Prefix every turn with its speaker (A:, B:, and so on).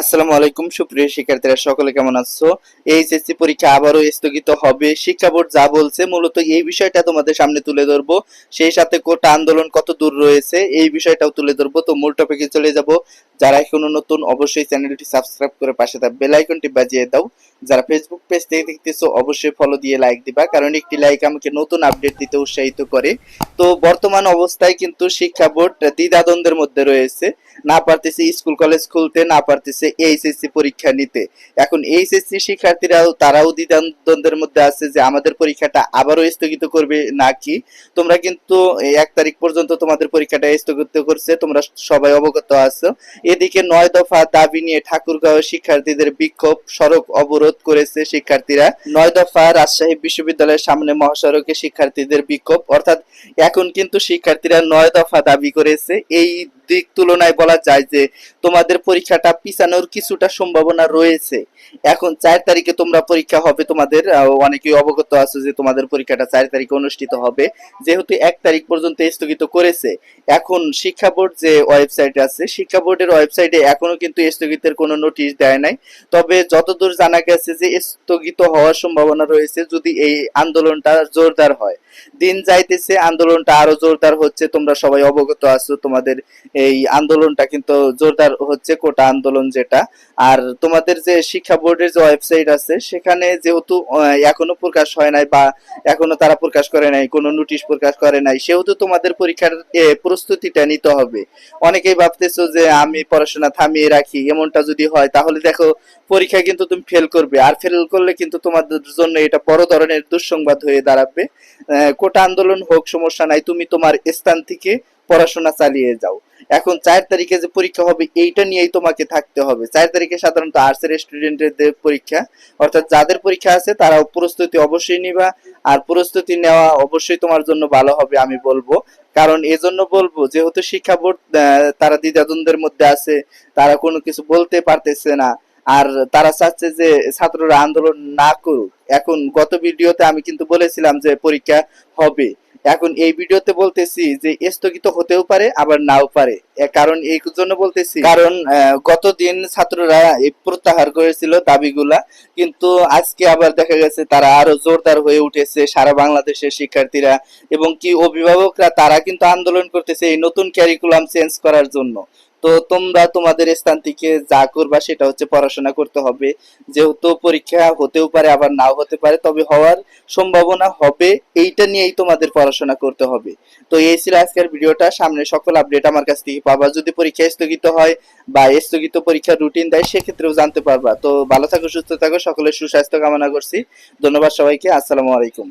A: আসসালামু আলাইকুম, সুপ্রিয় শিক্ষার্থীরা, সকলে কেমন আছো? এইচএসসি পরীক্ষা আবারও স্থগিত হবে। শিক্ষা বোর্ড যা বলছে, মূলত এই বিষয়টা তোমাদের সামনে তুলে ধরবো। সেই সাথে কোটা আন্দোলন কত দূর রয়েছে, এই বিষয়টাও তুলে ধরবো। তো মূল টপিকে চলে যাব। যারা এখনও নতুন, অবশ্যই চ্যানেলটি সাবস্ক্রাইব করে পাশে থাকা বেল আইকনটি বাজিয়ে দাও। যারা ফেসবুক পেজ থেকে দেখতেছো, অবশ্যই ফলো দিয়ে লাইক দিবা। কারণ একটি লাইক আমাকে নতুন আপডেট দিতে উৎসাহিত করে। তো বর্তমান অবস্থায় কিন্তু শিক্ষা বোর্ড দ্বিধাদ্বন্দ্বের মধ্যে রয়েছে। না পারতেছে স্কুল, কলেজ খুলতে, না পারতেছে এইচএসসি পরীক্ষা নিতে। এখন এইচএসসি শিক্ষার্থীরাও, তারাও দ্বিধাদ্বন্দ্বের মধ্যে আছে যে আমাদের পরীক্ষাটা আবারও স্থগিত করবে নাকি? তোমরা কিন্তু এক তারিখ পর্যন্ত তোমাদের পরীক্ষাটা স্থগিত করছে, তোমরা সবাই অবগত আছো। এদিকে নয় দফা দাবি নিয়ে ঠাকুরগাঁও শিক্ষার্থীদের বিক্ষোভ, সড়ক অবরোধ করেছে শিক্ষার্থীরা। নয় দফা রাজশাহী বিশ্ববিদ্যালয়ের সামনে মহাসড়কে শিক্ষার্থীদের বিক্ষোভ, অর্থাৎ এখন কিন্তু শিক্ষার্থীরা নয় দফা দাবি করেছে এই দিক তুলনায় বলা যায় যে তোমাদের পরীক্ষাটা পিছানোর কিছুটা সম্ভাবনা রয়েছে। এখন চার তারিখে তোমরা পরীক্ষা হবে, তোমাদের অনেকেই অবগত আছে যে তোমাদের পরীক্ষাটা চার তারিখে অনুষ্ঠিত হবে। যেহেতু এক তারিখ পর্যন্ত স্থগিত করেছে, এখন শিক্ষা বোর্ড যে ওয়েবসাইট আছে, শিক্ষা বোর্ডের ওয়েবসাইটে এখনও কিন্তু স্থগিতের কোনো নোটিশ দেয় নাই। তবে যতদূর জানা গেছে যে স্থগিত হওয়ার সম্ভাবনা রয়েছে, যদি এই আন্দোলনটা জোরদার হয়। দিন যাইতেছে, আন্দোলনটা আরও জোরদার হচ্ছে, তোমরা সবাই অবগত আছো, তোমাদের এই আন্দোলনটা কিন্তু জোরদার হচ্ছে, কোটা আন্দোলন যেটা। আর তোমাদের যে শিক্ষা বোর্ডের যে ওয়েবসাইট আছে, সেখানে যেহেতু এখনও প্রকাশ হয় নাই বা এখনও তারা প্রকাশ করে নাই, কোনো নোটিশ প্রকাশ করে নাই, সেহেতু তোমাদের পরীক্ষার প্রস্তুতিটা নিতে হবে। অনেকেই ভাবতেছো যে আমি পড়াশোনা থামিয়ে রাখি, এমনটা যদি হয়, তাহলে দেখো পরীক্ষা কিন্তু তুমি ফেল করবে। আর ফেল করলে কিন্তু তোমাদের জন্য এটা বড় ধরনের দুঃসংবাদ হয়ে দাঁড়াবে। কোটা আন্দোলন হোক, সমস্যা নাই, তুমি তোমার স্থান থেকে পড়াশোনা চালিয়ে যাও। এখন চার তারিখে যে পরীক্ষা হবে, এইটা নিয়েই তোমাকে থাকতে হবে। চার তারিখে সাধারণত আর্টস এর স্টুডেন্টদের পরীক্ষা, অর্থাৎ যাদের পরীক্ষা আছে তারা প্রস্তুতি অবশ্যই নিবা। আর প্রস্তুতি নেওয়া অবশ্যই তোমার জন্য ভালো হবে, আমি বলব। কারণ এজন্য বলব, যেহেতু শিক্ষা বোর্ড তারা দ্বিধাদ্বন্দ্বের মধ্যে আছে, তারা কোনো কিছু বলতে পারতেছে না। আর তারা চাচ্ছে যে ছাত্ররা আন্দোলন না করুক। এখন গত ভিডিওতে আমি কিন্তু বলেছিলাম যে পরীক্ষা হবে। এখন এই ভিডিওতে বলতেছি যে স্থগিত হতেও পারে, আবার নাও পারে। কারণ এই জন্য বলতেছি। কারণ গতদিন ছাত্ররা প্রত্যাহার করেছিল দাবিগুলা, কিন্তু আজকে আবার দেখা গেছে তারা আরও জোরদার হয়ে উঠেছে সারা বাংলাদেশের শিক্ষার্থীরা এবং কি অভিভাবকরা তারা কিন্তু আন্দোলন করতেছে এই নতুন ক্যারিকুলাম চেঞ্জ করার জন্য। তো তোমরা তোমাদের স্থান থেকে যা করবা সেটা হচ্ছে পড়াশোনা করতে হবে। যেহেতু পরীক্ষা হতেও পারে, আবার নাও হতে পারে, তবে হওয়ার সম্ভাবনা হবে। এইটা নিয়েই তোমাদের পড়াশোনা করতে হবে। তো এই ছিল আজকের ভিডিওটা। সামনে সকল আপডেট আমার কাছ থেকে পাবা। যদি পরীক্ষা স্থগিত হয় বা স্থগিত পরীক্ষার রুটিন দেয়, সেক্ষেত্রেও জানতে পারবা। তো ভালো থাকো, সুস্থ থাকো। সকলের সুস্বাস্থ্য কামনা করছি। ধন্যবাদ সবাইকে। আসসালামু আলাইকুম।